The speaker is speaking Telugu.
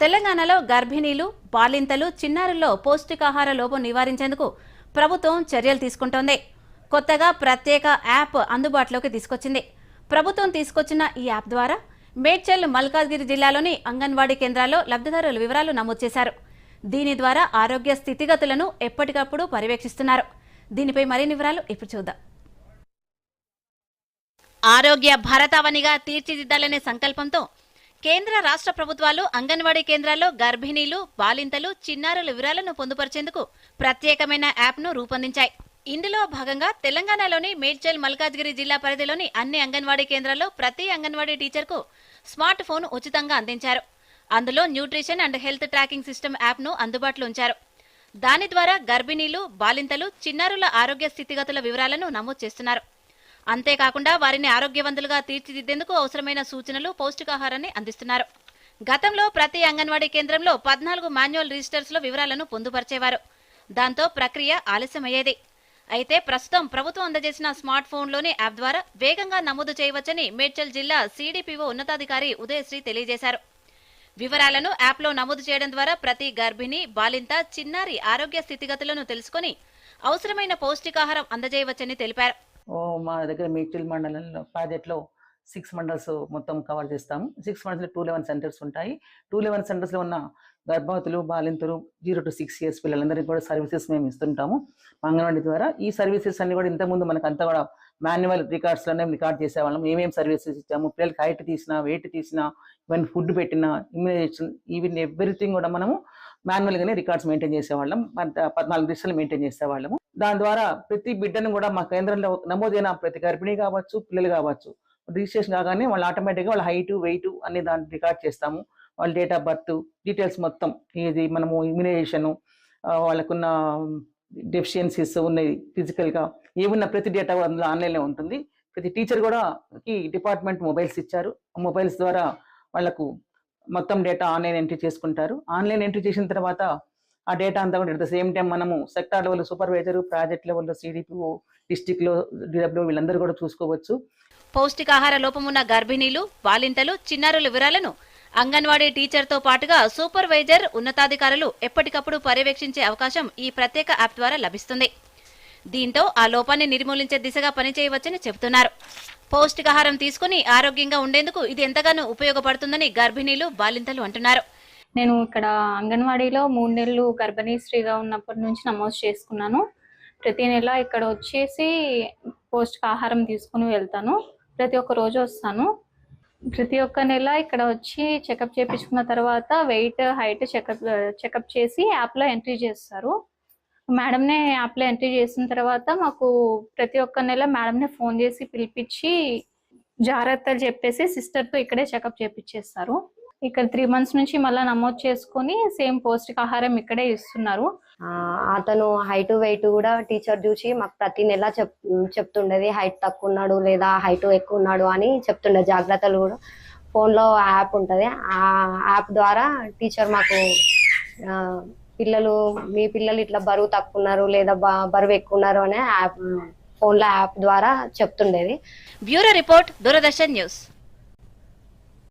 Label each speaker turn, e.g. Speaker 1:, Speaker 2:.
Speaker 1: తెలంగాణలో గర్భిణీలు బాలింతలు చిన్నారుల్లో పౌష్టికాహార లోపం నివారించేందుకు ప్రభుత్వం చర్యలు తీసుకుంటోంది. కొత్తగా ప్రత్యేక యాప్ అందుబాటులోకి తీసుకొచ్చింది. ప్రభుత్వం తీసుకొచ్చిన ఈ యాప్ ద్వారా మేడ్చల్ మల్కాజ్గిరి జిల్లాలోని అంగన్వాడీ కేంద్రాల్లో లబ్ధిదారుల వివరాలు నమోదు చేశారు. దీని ద్వారా ఆరోగ్య స్థితిగతులను ఎప్పటికప్పుడు పర్యవేక్షిస్తున్నారు. దీనిపై మరిన్ని వివరాలు ఇప్పుడు చూద్దాం. ఆరోగ్య భారతావనిగా తీర్చిదిద్దాలనే సంకల్పంతో కేంద్ర రాష్ట్ర ప్రభుత్వాలు అంగన్వాడీ కేంద్రాల్లో గర్భిణీలు బాలింతలు చిన్నారుల వివరాలను పొందుపరిచేందుకు ప్రత్యేకమైన యాప్ను రూపొందించాయి. ఇందులో భాగంగా తెలంగాణలోని మేడ్చల్ మల్కాజ్గిరి జిల్లా పరిధిలోని అన్ని అంగన్వాడీ కేంద్రాల్లో ప్రతి అంగన్వాడీ టీచర్కు స్మార్ట్ ఫోన్ ఉచితంగా అందించారు. అందులో nutrition and health tracking system యాప్ను అందుబాటులో ఉంచారు. దాని ద్వారా గర్భిణీలు బాలింతలు చిన్నారుల ఆరోగ్య స్థితిగతుల వివరాలను నమోదు చేస్తున్నారు. అంతేకాకుండా వారిని ఆరోగ్యవంతులుగా తీర్చిదిద్దేందుకు అవసరమైన సూచనలు పౌష్టికాహారాన్ని అందిస్తున్నారు. గతంలో ప్రతి అంగన్వాడీ కేంద్రంలో పద్నాలుగు మాన్యువల్ రిజిస్టర్స్లో వివరాలను పొందుపరిచేవారు. దాంతో ప్రక్రియ ఆలస్యమయ్యేది. అయితే ప్రస్తుతం ప్రభుత్వం అందజేసిన స్మార్ట్ ఫోన్లోని యాప్ ద్వారా వేగంగా నమోదు చేయవచ్చని మేడ్చల్ జిల్లా సీడీపీఓ ఉన్నతాధికారి ఉదయశ్రీ తెలియజేశారు. వివరాలను యాప్లో నమోదు చేయడం ద్వారా ప్రతి గర్భిణి బాలింత చిన్నారి ఆరోగ్య స్థితిగతులను తెలుసుకొని అవసరమైన పౌష్టికాహారం అందజేయవచ్చని తెలిపారు.
Speaker 2: మా దగ్గర మేడ్చల్ మండలంలో ప్రాజెక్ట్లో సిక్స్ మండల్స్ మొత్తం కవర్ చేస్తాము సిక్స్ మండల్స్లో టూ లెవెన్ సెంటర్స్ ఉంటాయి. టూ లెవెన్ సెంటర్స్లో ఉన్న గర్భవతులు బాలింతలు జీరో టు సిక్స్ ఇయర్స్ పిల్లలందరికీ కూడా సర్వీసెస్ మేము ఇస్తుంటాము. అంగన్వాడీ ద్వారా ఈ సర్వీసెస్ అన్ని కూడా ఇంతకుముందు మనకు అంతా కూడా మాన్యువల్ రికార్డ్స్లోనే రికార్డ్ చేసేవాళ్ళం. ఏమేమి సర్వీసెస్ ఇచ్చాము? పిల్లలకి హైట్ తీసినా వెయిట్ తీసినా ఈవెన్ ఫుడ్ పెట్టినా ఇమ్యునైజేషన్ ఈవెన్ ఎవ్రీథింగ్ కూడా మనము మాన్యువల్గానే రికార్డ్స్ మెయింటైన్ చేసేవాళ్ళం. పద్నాలుగు రిజిస్టర్లు మెయింటైన్ చేసేవాళ్ళము. దాని ద్వారా ప్రతి బిడ్డను కూడా మా కేంద్రంలో నమోదైన ప్రతి గర్భిణి కావచ్చు పిల్లలు కావచ్చు రిజిస్ట్రేషన్ కాగానే వాళ్ళు ఆటోమేటిక్గా వాళ్ళ హైట్ వెయిట్ అన్ని దాన్ని రికార్డ్ చేస్తాము. వాళ్ళ డేట్ ఆఫ్ బర్త్ డీటెయిల్స్ మొత్తం ఇది మనము ఇమ్యునైజేషను వాళ్ళకున్న డెఫిషియన్సీస్ ఉన్నాయి ఫిజికల్గా ఏమున్న ప్రతి డేటా అందులో ఆన్లైన్లో ఉంటుంది. ప్రతి టీచర్ కూడా ఈ డిపార్ట్మెంట్ మొబైల్స్ ఇచ్చారు. ఆ మొబైల్స్ ద్వారా వాళ్ళకు మొత్తం డేటా ఆన్లైన్ ఎంట్రీ చేసుకుంటారు. ఆన్లైన్ ఎంట్రీ చేసిన తర్వాత ఆ డేటా అంతా కూడా ద సేమ్ టైం మనము సెక్టార్ లెవెల్ సూపర్వైజర్ ప్రాజెక్ట్ లెవెల్లో సిడిపిఓ డిస్టిక్లో డిడబ్ల్యూ వీళ్ళందరూ కూడా చూసుకోవచ్చు.
Speaker 1: పౌష్టికాహార లోపమున్న గర్భిణీలు బాలింతలు చిన్నారుల వివరాలను అంగన్వాడీ టీచర్తో పాటుగా సూపర్వైజర్ ఉన్నతాధికారులు ఎప్పటికప్పుడు పర్యవేక్షించే అవకాశం ఈ ప్రత్యేక యాప్ ద్వారా లభిస్తుంది. దీంతో ఆ లోపాన్ని నిర్మూలించే దిశగా పనిచేయవచ్చని చెబుతున్నారు. పౌష్టికాహారం తీసుకుని ఆరోగ్యంగా ఉండేందుకు ఇది ఎంతగానో ఉపయోగపడుతుందని గర్భిణీలు బాలింతలు అంటున్నారు.
Speaker 3: నేను ఇక్కడ అంగన్వాడీలో మూడు నెలలు గర్భిణీ స్త్రీగా ఉన్నప్పటి నుంచి నమోదు చేసుకున్నాను. ప్రతి నెల ఇక్కడ వచ్చేసి పౌష్టికాహారం తీసుకుని వెళ్తాను. ప్రతి ఒక్క రోజు వస్తాను. ప్రతి ఒక్క నెల ఇక్కడ వచ్చి చెకప్ చేయించుకున్న తర్వాత వెయిట్ హైట్ చెకప్ చెకప్ చేసి యాప్లో ఎంట్రీ చేస్తారు. మేడంనే యాప్లో ఎంట్రీ చేసిన తర్వాత మాకు ప్రతి ఒక్క నెల మేడంనే ఫోన్ చేసి పిలిపించి జాగ్రత్తలు చెప్పేసి సిస్టర్తో ఇక్కడే చెకప్ చేపించేస్తారు ఇక్కడ త్రీ మంత్స్ నుంచి మళ్ళీ నమోదు చేసుకొని సేమ్ పౌష్టికాహారం ఇక్కడే ఇస్తున్నారు.
Speaker 4: అతను హైట్ వెయిట్ కూడా టీచర్ చూసి మాకు ప్రతి నెల చెప్ చెప్తుండేది హైట్ తక్కువ ఉన్నాడు లేదా హైట్ ఎక్కువ ఉన్నాడు అని చెప్తుండే జాగ్రత్తలు కూడా. ఫోన్లో యాప్ ఉంటుంది. ఆ యాప్ ద్వారా టీచర్ మాకు పిల్లలు మీ పిల్లలు ఇట్లా బరువు తక్కువ ఉన్నారు లేదా బరువు ఎక్కువ ఉన్నారు అనే యాప్ ఫోన్లో యాప్ ద్వారా చెప్తుండేది.
Speaker 1: Bureau report Doordarshan news.